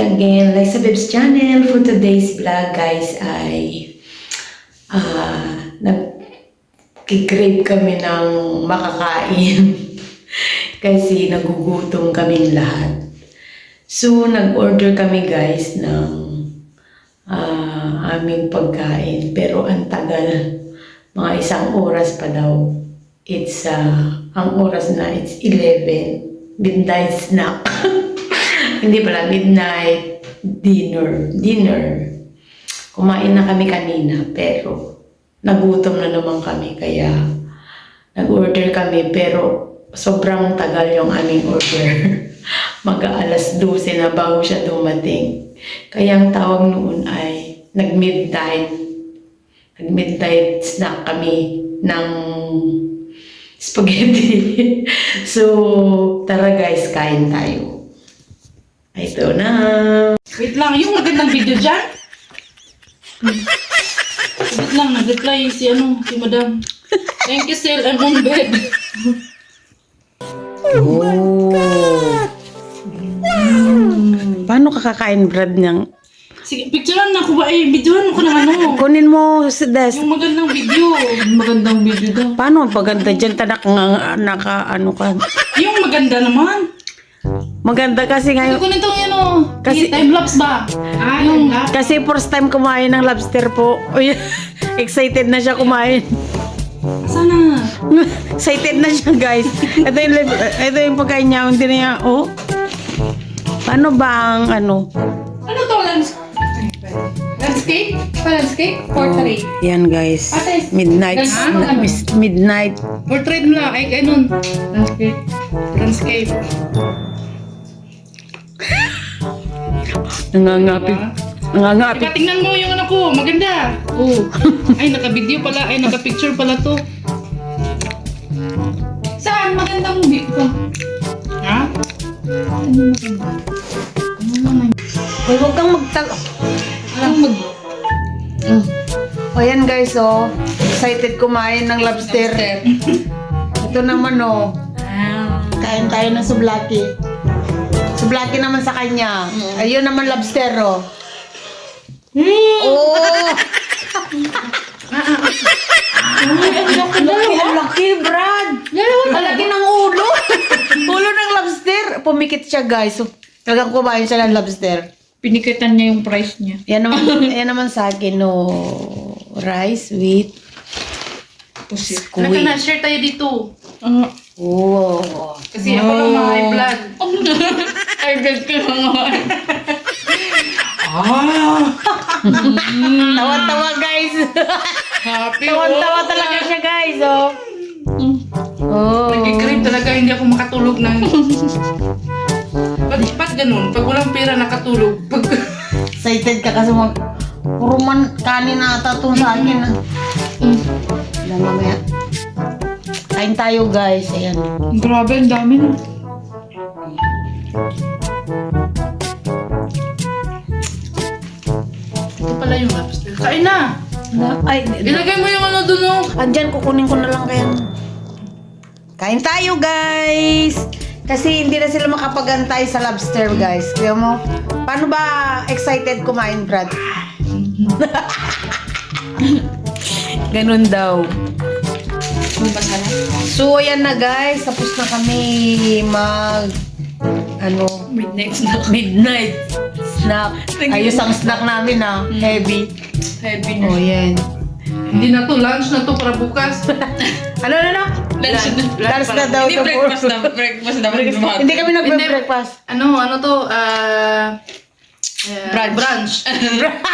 again, Liza Bibs Channel. For today's vlog, guys, ay ah nag-crave kami ng makakain. Kasi nagugutom kaming lahat. So, nag-order kami, guys, ng ah, aming pagkain. Pero ang tagal, mga isang oras pa daw. It's, ah, ang oras na, it's 11. Midnight snack. Hindi pala, midnight dinner. Dinner. Kumain na kami kanina, pero nagutom na naman kami, kaya nag-order kami, pero sobrang tagal yung aming order. Mag alas 12 na bago siya dumating. Kaya ang tawag noon ay nag-midnight. Nag-midnight snack kami ng spaghetti. so, tara guys, kain tayo. Ito na. Wait lang, yung magandang video dyan. Wait lang, nag-reply si ano, si madam. Thank you, Sil. I'm on bed. Oh. Paano kakakain Brad niyang? Sige, picturean na ko ba eh. Videohan mo ko ng ano. Kunin mo si Des. Yung magandang video. Magandang video daw. Paano ang paganda dyan? Tanak nga naka ano ka. Yung maganda naman. Maganda kasi Ito ngayon. ko nito yun o. Kasi- time-lapse ba? Ah, yung Kasi first time kumain ng lobster po. Uy, excited na siya kumain. Sana. excited na siya guys. Ito yung, ito yung pagkain niya. Hindi na niya, oh. Paano ba ang ano? Ano to? Lands landscape? Pa landscape? Portrait? Yan guys. Ate, Midnight. ano? mis- midnight. Portrait mo lang. Ay, ganun. Landscape. Landscape. Nangangapit. Nangangapit. Teka, tingnan mo yung ano ko. Maganda. Oh. Ay, naka-video pala. Ay, naka-picture pala to. Saan? Magandang video. Ha? Ano maganda? Ano naman? Uy, huwag kang magtag... Alam mag... Mm. O yan guys, oh. Excited kumain ng lobster. Ito naman, oh. Kain tayo ng sublaki. Sublaki naman sa kanya. Ayun naman lobster, oh. Oh! Laki, ang laki, Brad! Ang laki ng ulo! ulo ng lobster! Pumikit siya, guys. So, talagang kumain siya ng lobster. Pinikitan niya yung price niya. Yan naman, yan naman sa akin, no. Rice with Naka squid. na, share tayo dito. Uh, Oh. kasi ako lang mga high blood. high blood ko lang Tawa-tawa, guys. Happy. Tawa-tawa talaga siya, guys, oh. Oh. Nagkikrave talaga, hindi ako makatulog ng... Ba't, ba't ganun? Pag walang pera, nakatulog. Pag... Excited ka kasi mag... Puro man kanin na tatong sa akin, ah. Wala mamaya. Kain tayo, guys. Ayan. Grabe, ang dami na. Pala yung lobster. Kain na! Na- Ay, Ilagay mo yung ano dun, oh. Andyan, kukunin ko na lang kaya. Kain tayo, guys! Kasi hindi na sila makapagantay sa lobster, guys. Kaya mo, paano ba excited kumain, Brad? Ganun daw. So, ayan na, guys. Tapos na kami mag... Ano? Midnight snack. Midnight snack. Ayos ang snack namin, ah. Heavy. Heavy Oh, yan. Hindi na to, lunch na to para bukas. Ano, ano, ano? Lunch na. Lunch na daw. Hindi breakfast na, breakfast na Hindi kami nagbe-breakfast. Ano, ano to? Ah... eh, Brunch. Brunch.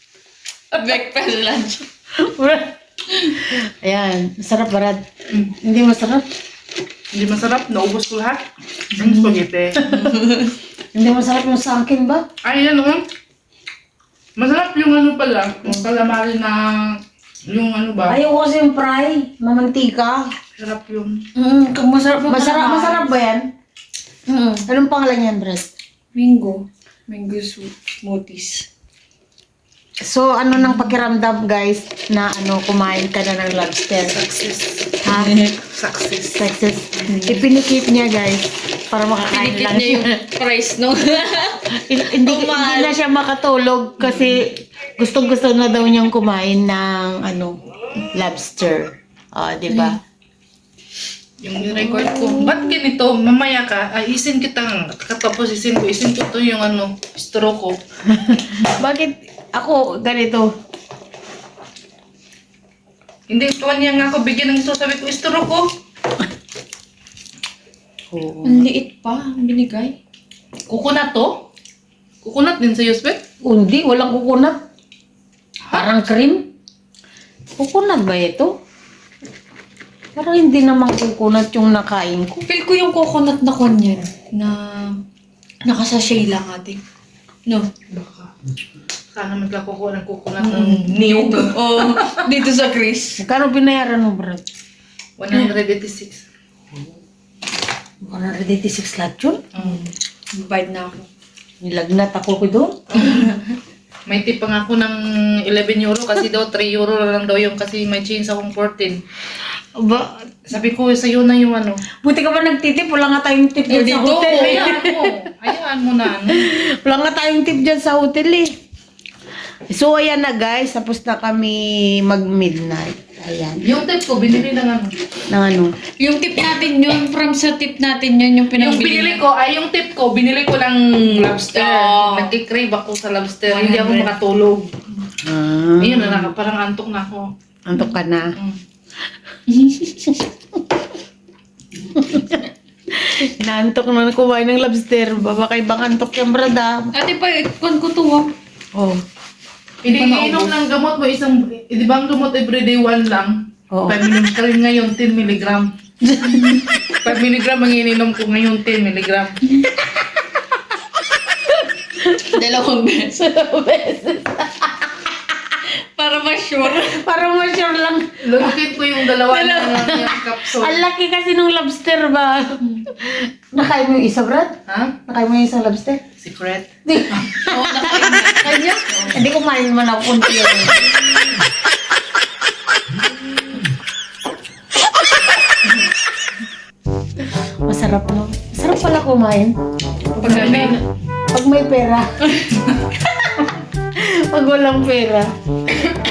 breakfast lunch. Ayan, masarap barad. Mm. Hindi masarap. Hindi masarap, naubos ko lahat. Ang spaghetti. Hindi masarap yung sa akin ba? Ay, ano? Masarap yung ano pala, yung calamari na, yung ano ba? Ayaw kasi yung fry, mamantika. Sarap yung... Mm, kung masarap, yung masarap, calamari. masarap ba yan? Mm. Anong pangalan yan, Brad? Mango. Mango. Smoothies. So, ano nang pakiramdam, guys, na ano, kumain ka na ng lobster? Success. Ha? Success. Success. Ipinikip niya, guys. para makakain Pinikit lang niya yung price no. hindi, hindi na siya makatulog kasi gustong gusto na daw niyang kumain ng ano, lobster. Ah, di ba? Yung record ko. Ba't ganito? Mamaya ka, ay isin kita. Katapos isin ko. Isin ko to yung ano, stroke ko. Bakit ako ganito? Hindi, tuwan niya nga ako bigyan ng gusto. Sabi ko, stroke ko. Oo. Ang liit pa, ang binigay. Kukunat to? Kukunat din sa Yusbet? Hindi, walang kukunat. Parang cream. Kukunat ba ito? Parang hindi naman kukunat yung nakain ko. Feel ko yung coconut na kanyan na nakasashay lang ate. No? Baka. Sana man lang kukuha ng kukunat ng niyog. Oh, dito sa Chris. Magkano binayaran mo, Brad? 186. 186 lahat yun? Mm. Bayad na ako. Nilagnat ako ko doon. May tip pa nga ako ng 11 euro kasi daw 3 euro lang daw yung kasi may change akong 14. Ba, Sabi ko, sa'yo na yung ano. buti ka ba nagtitip? Wala nga tayong tip dyan sa Dito, hotel. eh. Hayaan mo. Hayaan mo na. Ano. Wala nga tayong tip dyan sa hotel eh. So, ayan na guys. Tapos na kami mag-midnight. Ayan. Yung tip ko, binili ng ano. Nang ano. Yung tip natin yun, from sa tip natin yun, yung Yung pinabili binili ko, ay yung tip ko, binili ko ng lobster. Oo. Nagkikrave ako sa lobster. Hindi ako 100. makatulog. Ah, Ayun na, naka- parang antok na ako. antok ka na. Mm. Inaantok na kumain ng lobster. Baba kay bang antok yung brada. Ate pa, ikon ko to ah. Oh. Iniinom ng gamot mo isang, eh, di ba ang gamot everyday one lang? Oo. 5 mg rin ngayon, 10 mg. 5 mg ang ininom ko ngayon, 10 mg. Dalawang beses. Para ma-sure. Para ma-sure lang. Lulukin ko yung dalawa na yung capsule. Ang laki kasi nung lobster ba? Nakain mo yung isa, Brad? Ha? Nakain mo yung isang lobster? Secret? Oo, nakain na. Kanya? Hindi kumain man ako kunti yun. Masarap no? Masarap pala kumain. Pag ano, Pag may pera. Pag walang pera.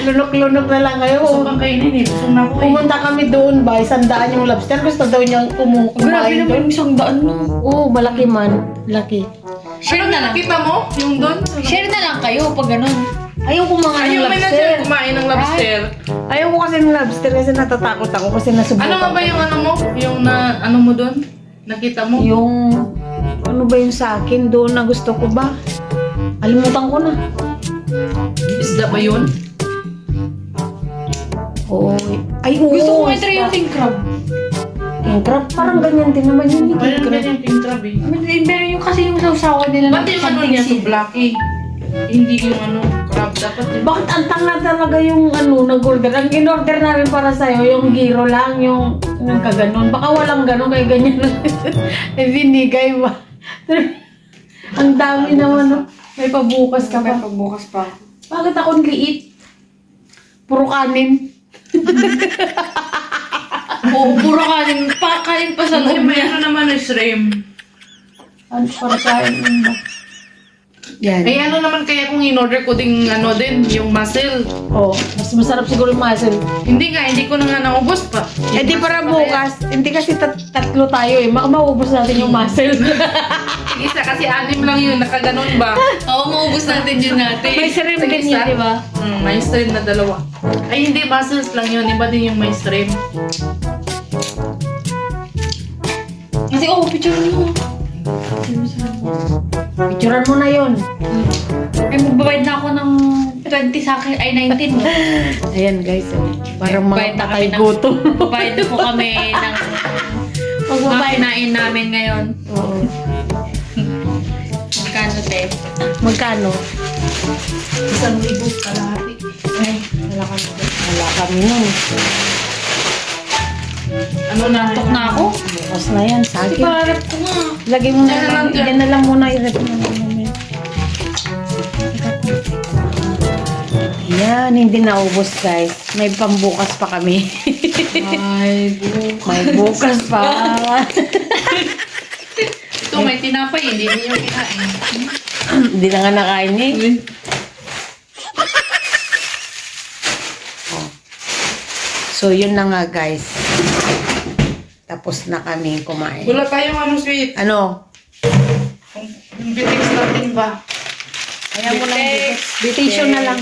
Lunok-lunok na lang kayo. Gusto pang kainin eh. Gusto na ako eh. Pumunta kami doon ba, isang daan yung lobster. Gusto daw niyang kumu- grabe kumain naman doon. yung isang daan no. Oo, malaki man. Laki. Share Ano na lang. nakita mo? Yung doon? Share na lang kayo pag ganun. Ayaw kumain ng Ayaw may lobster. nandiyan kumain ng lobster. Ayaw ko kasi ng lobster kasi natatakot ako kasi nasubukan Ano nga ba yung ano mo? Yung na, ano mo doon? Nakita mo? Yung, ano ba yung sa akin doon na gusto ko ba? Alimutan ko na. Isda ba yun? Oo. Ay, oo. Gusto ko i-try yung king crab. King crab, parang ganyan din naman yun. yung Parang King crab. ganyan king crab eh. Meron yung kasi yung sausawa nila. Ba't yung ano niya so blacky? Hindi yung ano, crab. Dapat yung... Bakit ang tanga talaga yung ano, nag-order? Ang in-order namin para sa'yo, yung giro lang, yung, yung kaganon. Baka walang ganon, kaya ganyan lang. eh, binigay ba? ang dami naman, no? May pabukas ka pa. pagbukas pa. Bakit akong liit? Puro kanin. Oo, puro kanin. Pa, kanin pa sa loob may niya. ano naman is shrimp. Ano para kain ba? Yan. Ay ano naman kaya kung in-order ko ding ano din, yung mussel. Oh, mas masarap siguro yung muscle. Hindi nga, hindi ko na nga naubos pa. Eh di para bukas, hindi kasi tat- tatlo tayo eh. Baka maubos natin yung muscle. Yung isa kasi anim lang yun, nakaganon ba? Oo, maubos natin yun natin. May shrimp Sa din isa? yun, di ba? Hmm, may stream na dalawa. Ay hindi, mussels lang yun. Iba din yung may stream. Kasi, oh, picture niyo. Picturean mo na yun. Ay, magbabayad na ako ng 20 sa akin. Ay, 19. no? Ayan guys, oh. parang mga na patay kami ng- gutom. Magbabayad na po kami ng mga kinain namin ngayon. Oo. Magkano, te? Magkano? Isang libo kalahati. Ay, wala kami. Wala kami nun. Ano na? Tok na ako. Bukas na yan, sa Kasi akin. parang ko nga. Lagay mo na lang. lang. Yan na lang muna i-rep mo na mamaya. Yan, hindi naubos guys. May pambukas pa kami. Ay, bukas. May bukas pa. ito may tinapay, hindi niyo kinain. Hindi na nga nakain eh. So, yun na nga guys. Tapos na kami kumain. Wala tayong ano sweet. Ano? Yung bitix natin ba? Kaya mo lang Bitix. Tissue na lang.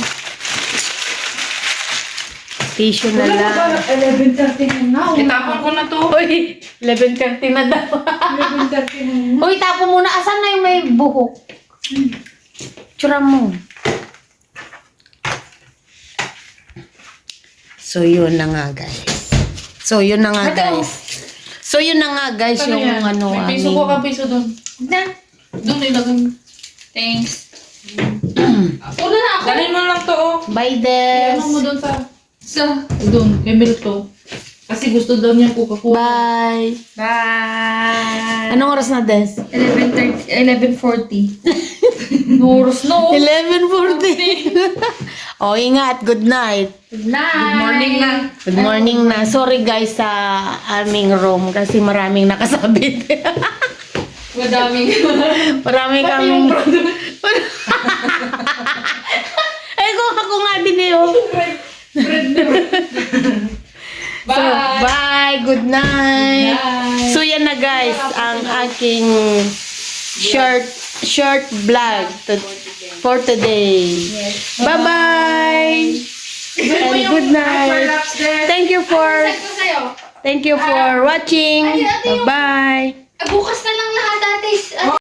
Tissue na lang. 11.30 na na. Itapon ko na to. Uy, 11.30 na daw. 11.30 na. Uy, tapo muna. Asan na yung may buhok? Tsura mo. So, yun na nga, guys. So, yun na nga, guys. So, yun na nga, guys, Ano yung yan? ano, May piso ko ka piso doon. Na. Doon ilagay. Thanks. Una na ako. Dalhin mo lang to oh. Bye, Des. Ano mo doon sa... So, Doon, kay Milto. Kasi gusto daw niya Coca-Cola. Bye. bye. Anong oras na, Des? 11.30, 11.40. Noros no. 11.40. oh, ingat. Good night. Good night. Good morning na. Good morning na. Sorry, guys, sa aming room kasi maraming nakasabit. Madaming. Marami kaming... Ay, kung ako nga din eh, oh. So, Bye. bye. Good night. Bye. So, yan na guys, ang aking short short vlog for today. Bye-bye. And good night. Thank you for thank you for watching. Ah, bukas na lang lahat. Ate,